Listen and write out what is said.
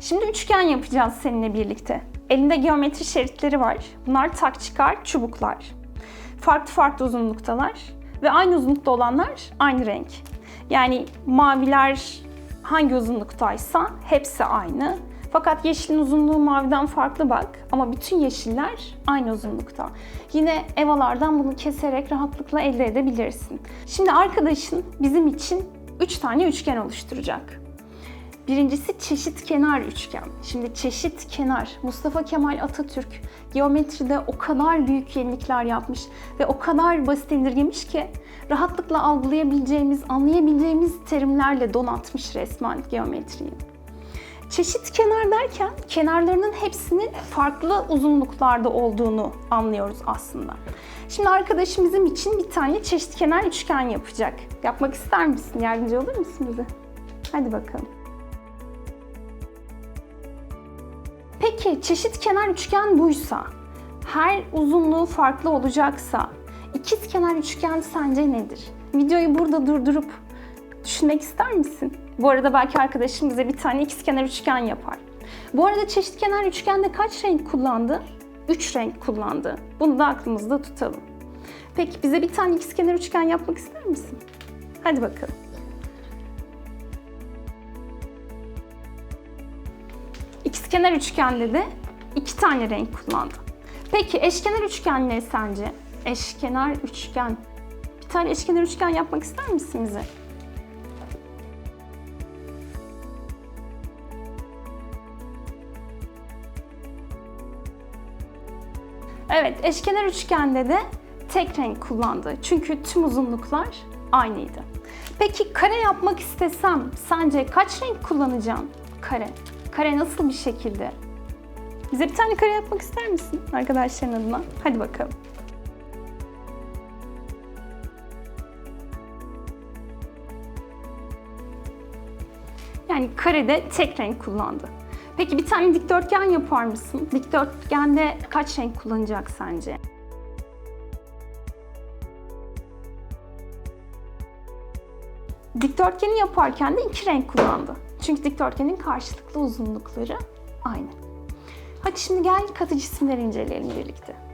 Şimdi üçgen yapacağız seninle birlikte. Elinde geometri şeritleri var. Bunlar tak çıkar çubuklar. Farklı farklı uzunluktalar ve aynı uzunlukta olanlar aynı renk. Yani maviler hangi uzunluktaysa hepsi aynı. Fakat yeşilin uzunluğu maviden farklı bak ama bütün yeşiller aynı uzunlukta. Yine evalardan bunu keserek rahatlıkla elde edebilirsin. Şimdi arkadaşın bizim için 3 tane üçgen oluşturacak. Birincisi çeşit kenar üçgen. Şimdi çeşit kenar. Mustafa Kemal Atatürk geometride o kadar büyük yenilikler yapmış ve o kadar basit indirgemiş ki rahatlıkla algılayabileceğimiz, anlayabileceğimiz terimlerle donatmış resmen geometriyi. Çeşit kenar derken kenarlarının hepsinin farklı uzunluklarda olduğunu anlıyoruz aslında. Şimdi arkadaşım bizim için bir tane çeşit kenar üçgen yapacak. Yapmak ister misin? Yardımcı olur musun bize? Hadi bakalım. Peki çeşit kenar üçgen buysa, her uzunluğu farklı olacaksa ikiz kenar üçgen sence nedir? Videoyu burada durdurup düşünmek ister misin? Bu arada belki arkadaşım bize bir tane ikiz kenar üçgen yapar. Bu arada çeşit kenar üçgende kaç renk kullandı? 3 renk kullandı. Bunu da aklımızda tutalım. Peki bize bir tane ikiz kenar üçgen yapmak ister misin? Hadi bakalım. İkizkenar üçgende de iki tane renk kullandı. Peki eşkenar üçgen ne sence? Eşkenar üçgen. Bir tane eşkenar üçgen yapmak ister misin bize? Evet, eşkenar üçgende de tek renk kullandı. Çünkü tüm uzunluklar aynıydı. Peki kare yapmak istesem sence kaç renk kullanacağım? Kare. Kare nasıl bir şekilde? Bize bir tane kare yapmak ister misin arkadaşların adına? Hadi bakalım. Yani karede tek renk kullandı. Peki bir tane dikdörtgen yapar mısın? Dikdörtgende kaç renk kullanacak sence? Dikdörtgeni yaparken de iki renk kullandı. Çünkü dikdörtgenin karşılıklı uzunlukları aynı. Hadi şimdi gel katı cisimleri inceleyelim birlikte.